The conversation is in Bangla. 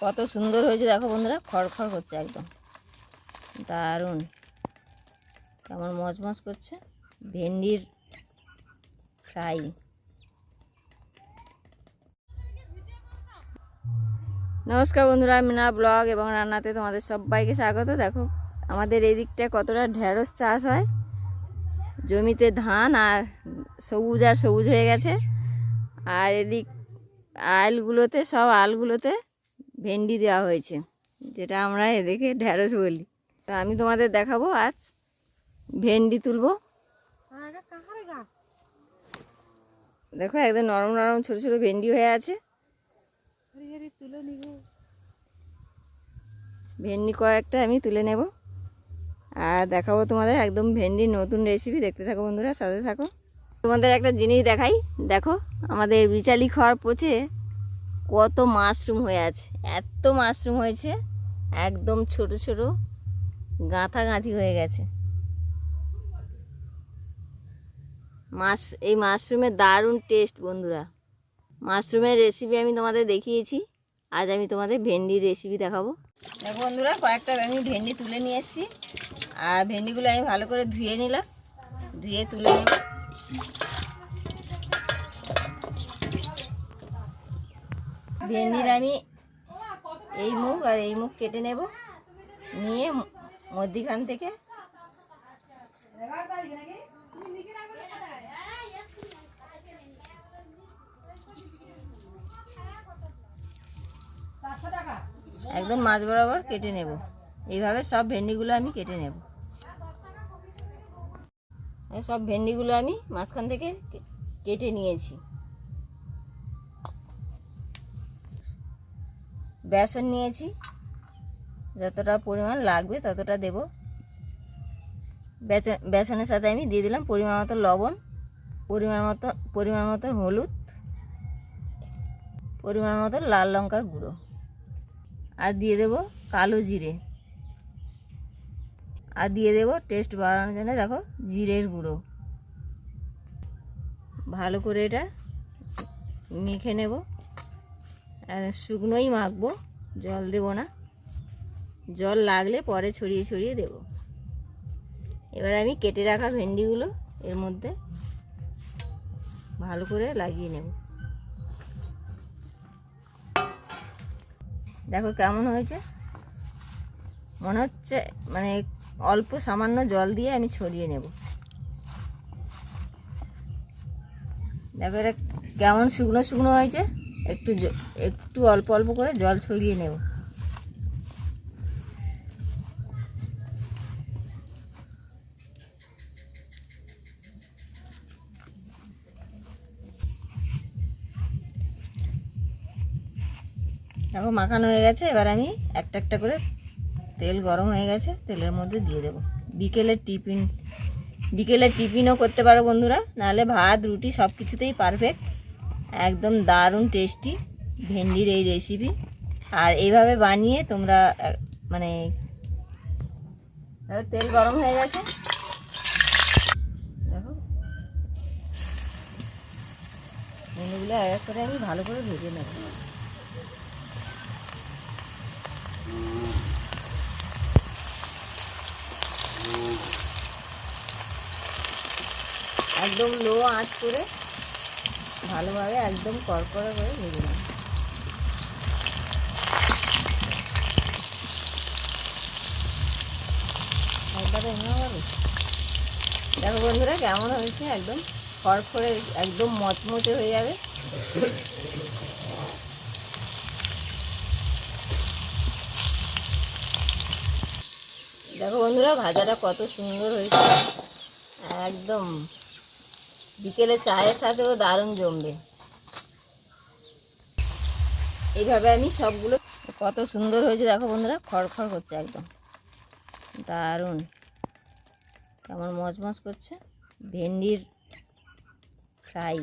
কত সুন্দর হয়েছে, দেখো বন্ধুরা, খড়খড় করছে একদম। দারুণ। কেমন মচমচ করছে। ভেন্ডির ফ্রাই। নমস্কার বন্ধুরা মিনা ব্লগ এবং রান্নাতে তোমাদের সবাইকে স্বাগত। দেখো, আমাদের এই দিকটা কতটা ঢেঁড়স চাষ হয়। জমিতে ধান আর সবুজ আর সবুজ হয়ে গেছে। আর এদিক আলগুলোতে সব আলগুলোতে ভেন্ডি দেওয়া হয়েছে যেটা আমরা এদিকে ঢ্যাঁড়স বলি। তো আমি তোমাদের দেখাবো আজ। ভেন্ডি তুলবো। দেখো একদম নরম নরম ছোট ছোট ভেন্ডি হয়ে আছে। ভেন্ডি কয়েকটা আমি তুলে নেব। আর দেখাবো তোমাদের একদম ভেন্ডির নতুন রেসিপি দেখতে থাকো বন্ধুরা সাথে থাকো। তোমাদের একটা জিনিস দেখাই। দেখো আমাদের বিচালি খড় পচে কত মাশরুম হয়ে আছে, এত মাশরুম হয়েছে, একদম ছোট ছোট গাঁথা গাঁথি হয়ে গেছে। মাশ, এই মাশরুমের দারুণ টেস্ট বন্ধুরা। মাশরুমের রেসিপি আমি তোমাদের দেখিয়েছি, আজ আমি তোমাদের ভেন্ডির রেসিপি দেখাবো। দেখো বন্ধুরা, কয়েকটা আমি ভেন্ডি তুলে নিয়ে এসেছি, আর ভেন্ডিগুলো আমি ভালো করে ধুয়ে নিলাম, ধুয়ে তুলে নেব। ভেন্ডির আমি এই মুখ আর এই মুখ কেটে নেব। নিয়ে মধ্যিখান থেকে একদম মাছ বরাবর কেটে নেব। এইভাবে সব ভেন্ডিগুলো আমি কেটে নেব। সব ভেন্ডিগুলো আমি মাঝখান থেকে কেটে নিয়েছি। বেসন নিয়েছি। যতটা পরিমাণ লাগবে ততটা দেব। বেসনের সাথে আমি দিয়ে দিলাম পরিমাণ মতো লবণ, পরিমাণ মতো পরিমাণ মতো হলুদ, পরিমাণ মতো লাল লঙ্কার গুঁড়ো। আর দিয়ে দেব কালো জিরে। আর দিয়ে দেব টেস্ট বাড়ানোর জন্য দেখো জিরের গুঁড়ো। ভালো করে এটা মেখে নেব। শুকনোই মাখবো, জল দেব না। জল লাগলে পরে ছড়িয়ে ছড়িয়ে দেব। এবার আমি কেটে রাখা ভেন্ডিগুলো এর মধ্যে ভালো করে লাগিয়ে নেব। দেখো কেমন হয়েছে? মনে হচ্ছে মানে অল্প সামান্য জল দিয়ে আমি ছড়িয়ে নেব। দেখো এটা কেমন শুকনো শুকনো হয়েছে? একটু একটু অল্প অল্প করে জল ছড়িয়ে নেব। দেখো মাখানো হয়ে গেছে, এবার আমি একটা একটা করে তেল গরম হয়ে গেছে, তেলের মধ্যে দিয়ে দেবো। বিকেলের টিফিন, বিকেলের টিফিনও করতে পারো বন্ধুরা, নাহলে ভাত, রুটি সব কিছুতেই পারফেক্ট একদম দারুণ টেস্টি ভেন্ডির এই রেসিপি আর এইভাবে বানিয়ে তোমরা মানে তেল গরম হয়ে গেছে। ভেন্ডিগুলো এক এক করে আমি ভালো করে ভেজে নেব। একদম লো আঁচ করে ভালোভাবে একদম কড়কড়া করে ভেজে নেব একবারে দেখো বন্ধুরা কেমন হয়েছে, একদম খড়খড়ে একদম মচমচে হয়ে যাবে। দেখো বন্ধুরা, ভাজাটা কত সুন্দর হয়েছে। একদম বিকেলে চায়ের সাথেও দারুণ জমবে। এইভাবে আমি সবগুলো কত সুন্দর হয়েছে, দেখো বন্ধুরা, খড়খড় করছে একদম। দারুণ। কেমন মচমচ করছে। ভেন্ডির ফ্রাই।